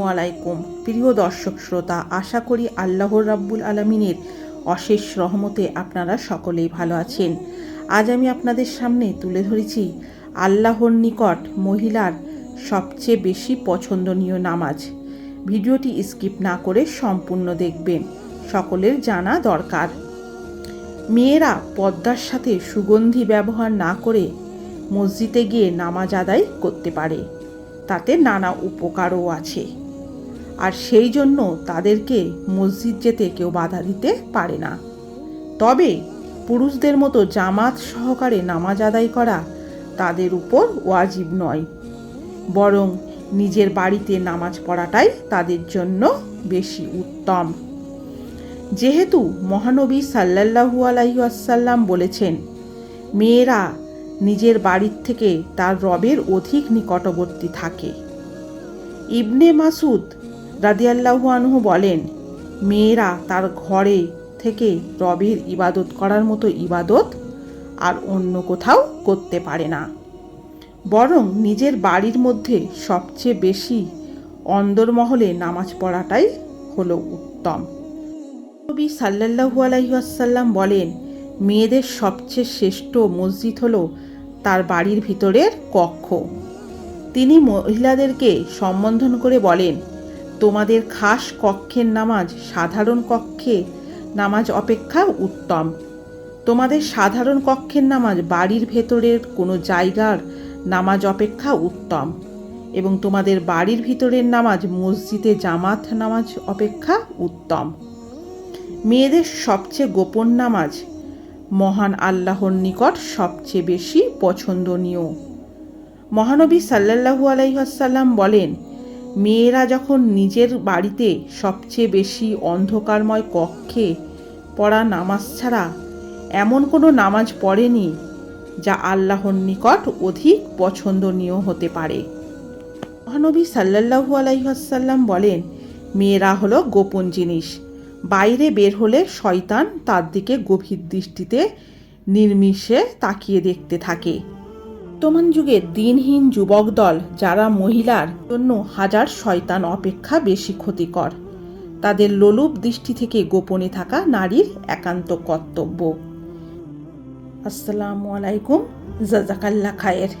আলাইকুম। প্রিয় দর্শক শ্রোতা, আশা করি আল্লাহর রাব্বুল আলমিনের অশেষ রহমতে আপনারা সকলেই ভালো আছেন। আজ আমি আপনাদের সামনে তুলে ধরেছি আল্লাহর নিকট মহিলার সবচেয়ে বেশি পছন্দনীয় নামাজ। ভিডিওটি স্কিপ না করে সম্পূর্ণ দেখবেন। সকলের জানা দরকার। মেয়েরা পদ্মার সাথে সুগন্ধি ব্যবহার না করে মসজিদে গিয়ে নামাজ আদায় করতে পারে। তাতে নানা উপকারও আছে। আর সেই জন্য তাদেরকে মসজিদ যেতে কেউ বাধা দিতে পারে না। তবে পুরুষদের মতো জামাত সহকারে নামাজ আদায় করা তাদের উপর ওয়াজিব নয়। বরং নিজের বাড়িতে নামাজ পড়াটাই তাদের জন্য বেশি উত্তম। যেহেতু মহানবী সাল্লাল্লাহু আলাইহি আসাল্লাম বলেছেন, মেয়েরা নিজের বাড়ির থেকে তার রবের অধিক নিকটবর্তী থাকে। ইবনে মাসুদ রাদিয়াল্লাহু আনহু বলেন, মেয়েরা তার ঘরে থেকে রবের ইবাদত করার মতো ইবাদত আর অন্য কোথাও করতে পারে না। বরং নিজের বাড়ির মধ্যে সবচেয়ে বেশি অন্দরমহলে নামাজ পড়াটাই হলো উত্তম। নবী সাল্লাল্লাহু আলাইসাল্লাম বলেন, মেয়েদের সবচেয়ে শ্রেষ্ঠ মসজিদ হলো তার বাড়ির ভিতরের কক্ষ। তিনি মহিলাদেরকে সম্বোধন করে বলেন তোমাদের খাস কক্ষের নামাজ সাধারণ কক্ষে নামাজ অপেক্ষা উত্তম। তোমাদের সাধারণ কক্ষের নামাজ বাড়ির ভেতরের কোনো জায়গার নামাজ অপেক্ষা উত্তম এবং তোমাদের বাড়ির ভিতরের নামাজ মসজিদে জামাত নামাজ অপেক্ষা উত্তম। মেয়েদের সবচেয়ে গোপন নামাজ মহান আল্লাহর নিকট সবচেয়ে বেশি পছন্দনীয়। মহানবী সাল্লাল্লাহু আলাইসাল্লাম বলেন মেয়েরা যখন নিজের বাড়িতে সবচেয়ে বেশি অন্ধকারময় কক্ষে পড়া নামাজ ছাড়া এমন কোনো নামাজ পড়েনি যা আল্লাহর নিকট অধিক পছন্দনীয় হতে পারে। মহানবী সাল্লাল্লাহু আলাইসাল্লাম বলেন, মেয়েরা হলো গোপন জিনিস। বাইরে বের হলে শয়তান তার দিকে গভীর দৃষ্টিতে নির্মিষে তাকিয়ে দেখতে থাকে। বর্তমান যুগে দিনহীন যুবক দল যারা মহিলার জন্য হাজার শয়তান অপেক্ষা বেশি ক্ষতিকর। তাদের লোলুপ দৃষ্টি থেকে গোপনে থাকা নারীর একান্ত কর্তব্য। আসসালামু আলাইকুম জাজাকাল্লা খায়ের।